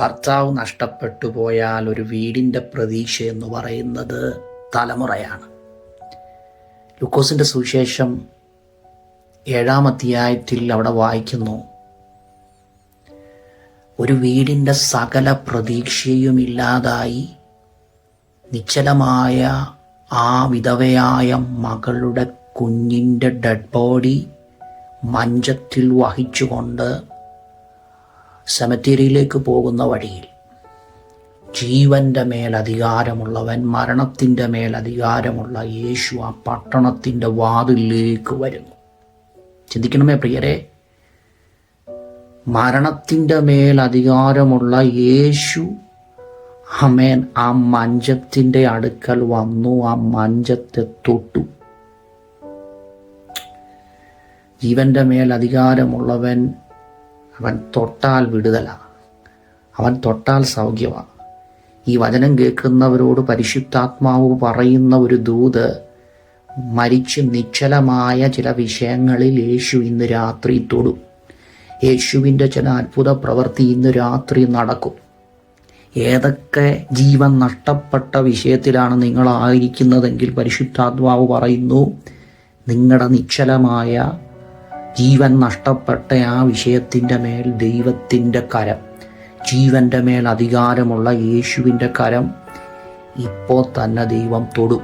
ഭർത്താവ് നഷ്ടപ്പെട്ടു പോയാൽ ഒരു വീടിന്റെ പ്രതീക്ഷ എന്ന് പറയുന്നത് തലമുറയാണ്. ലുക്കോസിന്റെ സുവിശേഷം ഏഴാം അധ്യായത്തിൽ അവിടെ വായിക്കുന്നു ഒരു വീടിന്റെ സകല പ്രതീക്ഷയും ഇല്ലാതായി നിശ്ചലമായ ആ വിധവയായ മകളുടെ കുഞ്ഞിന്റെ ഡെഡ് ബോഡി മഞ്ചത്തിൽ വഹിച്ചുകൊണ്ട് സെമറ്റേരിയിലേക്ക് പോകുന്ന വഴിയിൽ. ജീവന്റെ മേൽ അധികാരമുള്ളവൻ മരണത്തിന്റെ മേൽ അധികാരമുള്ള യേശു ആ പട്ടണത്തിന്റെ വാതിലേക്ക് വരുന്നു. ചിന്തിക്കണമേ പ്രിയരെ മരണത്തിന്റെ മേൽ അധികാരമുള്ള യേശു അമേൻ ആ മഞ്ചത്തിന്റെ അടുക്കൽ വന്നു ആ മഞ്ചത്തെ തൊട്ടു. ജീവന്റെ മേൽ അധികാരമുള്ളവൻ അവൻ തൊട്ടാൽ വിടുതലാണ് അവൻ തൊട്ടാൽ സൗഖ്യമാണ് ഈ വചനം കേൾക്കുന്നവരോട് പരിശുദ്ധാത്മാവ് പറയുന്ന ഒരു ദൂത് മരിച്ച് നിശ്ചലമായ ചില വിഷയങ്ങളിൽ യേശു ഇന്ന് രാത്രി തൊടും. യേശുവിന്റെ ചില അത്ഭുത പ്രവൃത്തി ഇന്ന് രാത്രി നടക്കും. ഏതൊക്കെ ജീവൻ നഷ്ടപ്പെട്ട വിഷയത്തിലാണ് നിങ്ങളായിരിക്കുന്നതെങ്കിൽ പരിശുദ്ധാത്മാവ് പറയുന്നു നിങ്ങളുടെ നിശ്ചലമായ ജീവൻ നഷ്ടപ്പെട്ട ആ വിഷയത്തിന്റെ മേൽ ദൈവത്തിന്റെ കരം ജീവന്റെ മേൽ അധികാരമുള്ള യേശുവിന്റെ കരം ഇപ്പോൾ തന്നെ ദൈവം തൊടും.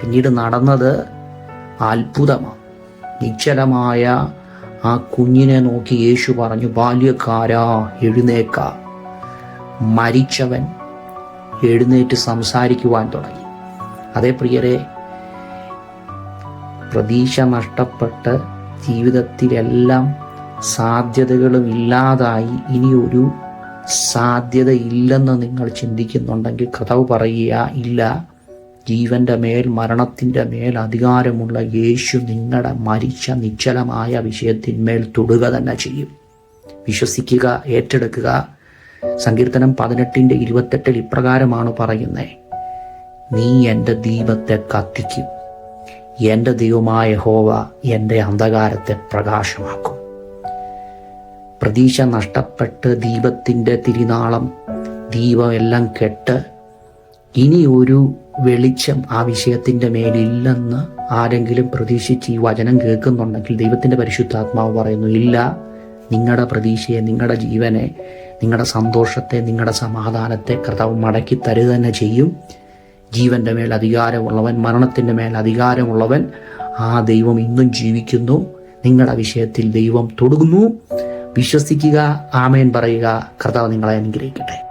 പിന്നീട് നടന്നത് അത്ഭുതമാണ്. നിശ്ചലമായ ആ കുഞ്ഞിനെ നോക്കി യേശു പറഞ്ഞു ബാല്യക്കാരാ എഴുന്നേക്ക. മരിച്ചവൻ എഴുന്നേറ്റ് സംസാരിക്കുവാൻ തുടങ്ങി. അതേ പ്രിയരെ പ്രതീക്ഷ നഷ്ടപ്പെട്ട് ജീവിതത്തിലെല്ലാം സാധ്യതകളും ഇല്ലാതായി ഇനിയൊരു ഒരു സാധ്യത ഇല്ലെന്ന് നിങ്ങൾ ചിന്തിക്കുന്നുണ്ടെങ്കിൽ കഥവ് പറയുക ഇല്ല ജീവന്റെ മേൽ മരണത്തിന്റെ മേൽ അധികാരമുള്ള യേശു നിങ്ങളുടെ മരിച്ച നിശ്ചലമായ വിഷയത്തിന്മേൽ തൊടുക തന്നെ ചെയ്യും. വിശ്വസിക്കുക ഏറ്റെടുക്കുക. സങ്കീർത്തനം പതിനെട്ടിന്റെ ഇരുപത്തെട്ടിൽ ഇപ്രകാരമാണ് പറയുന്നത്. നീ എന്റെ ദീപത്തെ കത്തിക്കും. എന്റെ ദൈവമായ ഹോവ എന്റെ അന്ധകാരത്തെ പ്രകാശമാക്കും. പ്രതീക്ഷ നഷ്ടപ്പെട്ട് ദീപത്തിന്റെ തിരിനാളം ദീപമെല്ലാം കെട്ട് ഇനി ഒരു വെളിച്ചം ആ വിഷയത്തിന്റെ മേലില്ലെന്ന് ആരെങ്കിലും പ്രതീക്ഷിച്ച് ഈ വചനം കേൾക്കുന്നുണ്ടെങ്കിൽ ദൈവത്തിന്റെ പരിശുദ്ധാത്മാവ് പറയുന്നു ഇല്ല നിങ്ങളുടെ പ്രതീക്ഷയെ നിങ്ങളുടെ ജീവനെ നിങ്ങളുടെ സന്തോഷത്തെ നിങ്ങളുടെ സമാധാനത്തെ കർത്താവ് മടക്കി തരുക തന്നെ ചെയ്യും. ജീവന്റെ മേൽ അധികാരമുള്ളവൻ മരണത്തിന്റെ മേൽ അധികാരമുള്ളവൻ ആ ദൈവം ഇന്നും ജീവിക്കുന്നു. നിങ്ങളുടെ വിഷയത്തിൽ ദൈവം തൊടുന്നു വിശ്വസിക്കുക ആമേൻ പറയുക. കർത്താവ് നിങ്ങളെ അനുഗ്രഹിക്കട്ടെ.